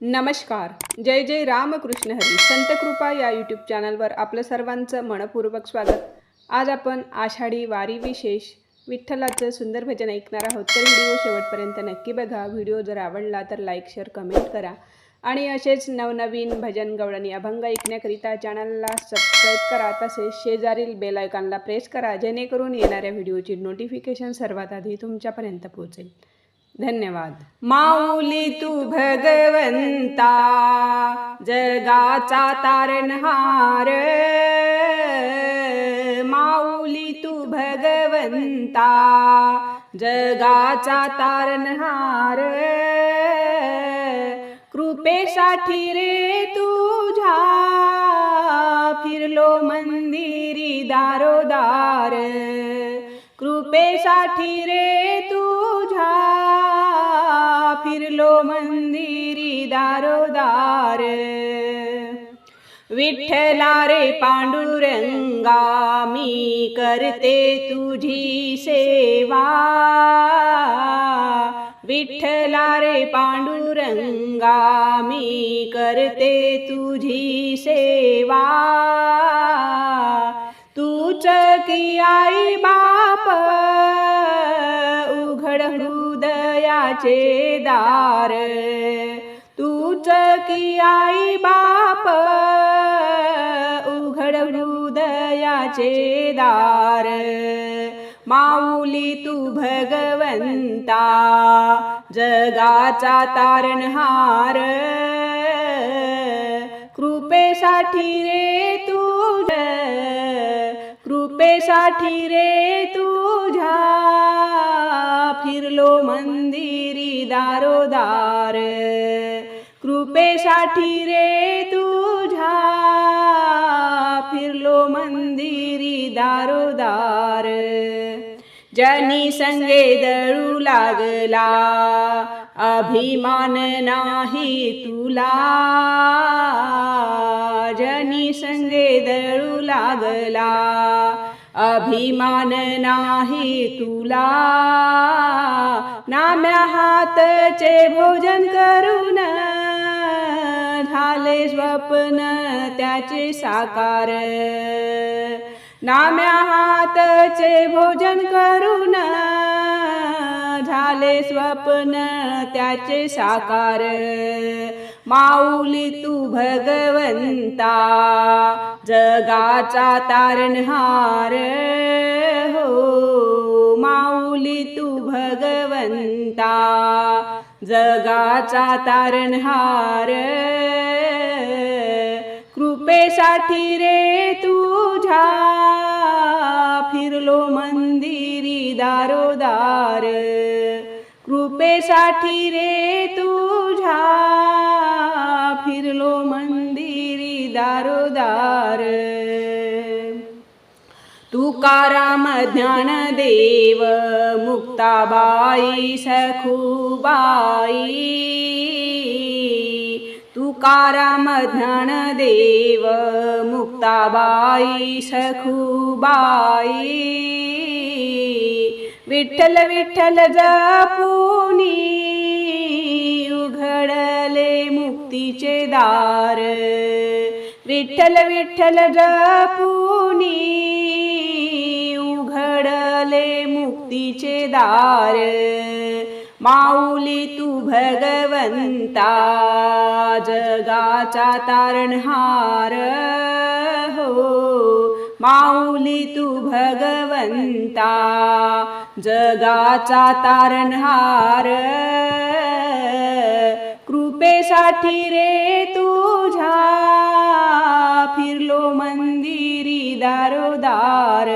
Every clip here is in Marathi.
नमस्कार. जय जय रामकृष्ण हरी. संत कृपा या यूट्यूब चॅनलवर आपलं सर्वांचं मनपूर्वक स्वागत. आज आपण आषाढी वारी विशेष विठ्ठलाचं सुंदर भजन ऐकणार आहोत. तर व्हिडिओ शेवटपर्यंत नक्की बघा. व्हिडिओ जर आवडला तर लाईक शेअर कमेंट करा. आणि असेच नवनवीन भजन गवळणी अभंग ऐकण्याकरिता चॅनलला सबस्क्राईब करा. तसेच शेजारील बेल आयकॉनला प्रेस करा. जेणेकरून येणाऱ्या व्हिडिओची नोटिफिकेशन सर्वात आधी तुमच्यापर्यंत पोहोचेल. धन्यवाद। माऊली तू भगवंता जगाचा तारणहार माऊली तू भगवंता जगाचा तारणहार कृपेसाठी रे तुझ्या फिरलो मंदिरी दारोदार। कृपेसाठी रे तुझ्या मंदिरी दारोदार विठ्ठला रे पांडुरंगा मी करते तुझी सेवा। विठ्ठला रे पांडुरंगा मी करते तुझी सेवा। घराचे दार. तूच की आई बाप उघड हृदयाचे दार. माऊली तू भगवंता जगाचा तारणहार. कृपेसाठी रे तुझ कृपेसाठी रे तुझ्या. फिरलो मंदिरी दारोदार. कृपेसाठी रे तुझ्या. फिरलो मंदिरी दारोदार. जनी संगे दळू लागला. अभिमान नाही तुला. जनी संगे दळू लागला. अभिमान नाही तुला। नाम्या हातचे भोजन करून झाले स्वप्न त्याचे साकार। नाम्या हातचे भोजन करून झाले स्वप्न त्याचे साकार। माऊली तू भगवंता जगाचा तारणहार हो. माऊली तू भगवंता जगाचा तारणहार कृपेसाठी रे तुझ्या. फिरलो मंदिरी दारोदार कृपेसाठी रे तुझ्या. फिरलो मंदिरी दारोदार. तुकाराम ज्ञानदेव मुक्ताबाई सखुबाई. तुकाराम ज्ञानदेव मुक्ताबाई सखुबाई. विठ्ठल विठ्ठल जपुनी मुक्तीचे दार। विठ्ठल विठ्ठल जपुनी उघडले मुक्तीचे दार। माऊली तू भगवंता जगाचा तारणहार हो। माऊली तू भगवंता जगाचा तारणहार कृपेसाठी रे तुझ्या फिरलो मंदिरी दारोदार.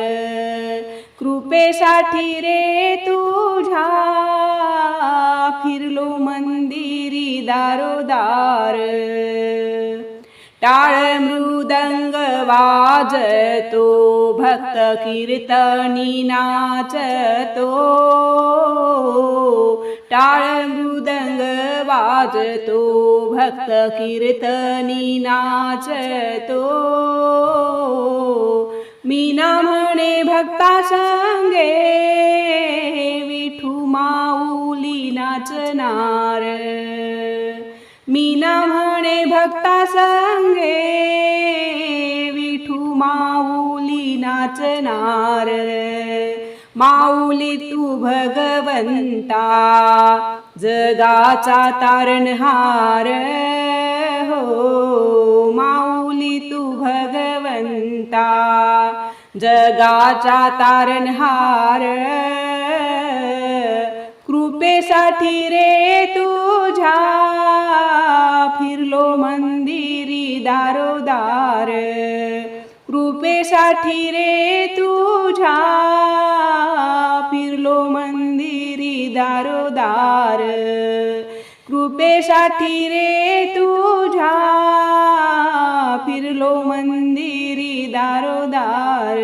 कृपेसाठी रे तुझ्या फिरलो मंदिरी दारोदार. टाळ मृ वाजतो भक्त कीर्तनी नाचतो टाळ मृदंग वाजतो भक्त कीर्तनी नाचतो. मीना म्हणे भक्ता संगे विठू माऊली नाचणार. मीना म्हणे भक्ता संगे माऊली नाचणार माऊली तू भगवंता जगाचा तारणहार हो माऊली तू भगवंता जगाचा तारणहार कृपेसाठी रे तुझ्या फिरलो मंदिरी दारोदार. कृपेसाठी रे तुझ्या फिरलो मंदिरी दारोदार. कृपेसाठी रे तुझ्या फिरलो मंदिरी दारोदार.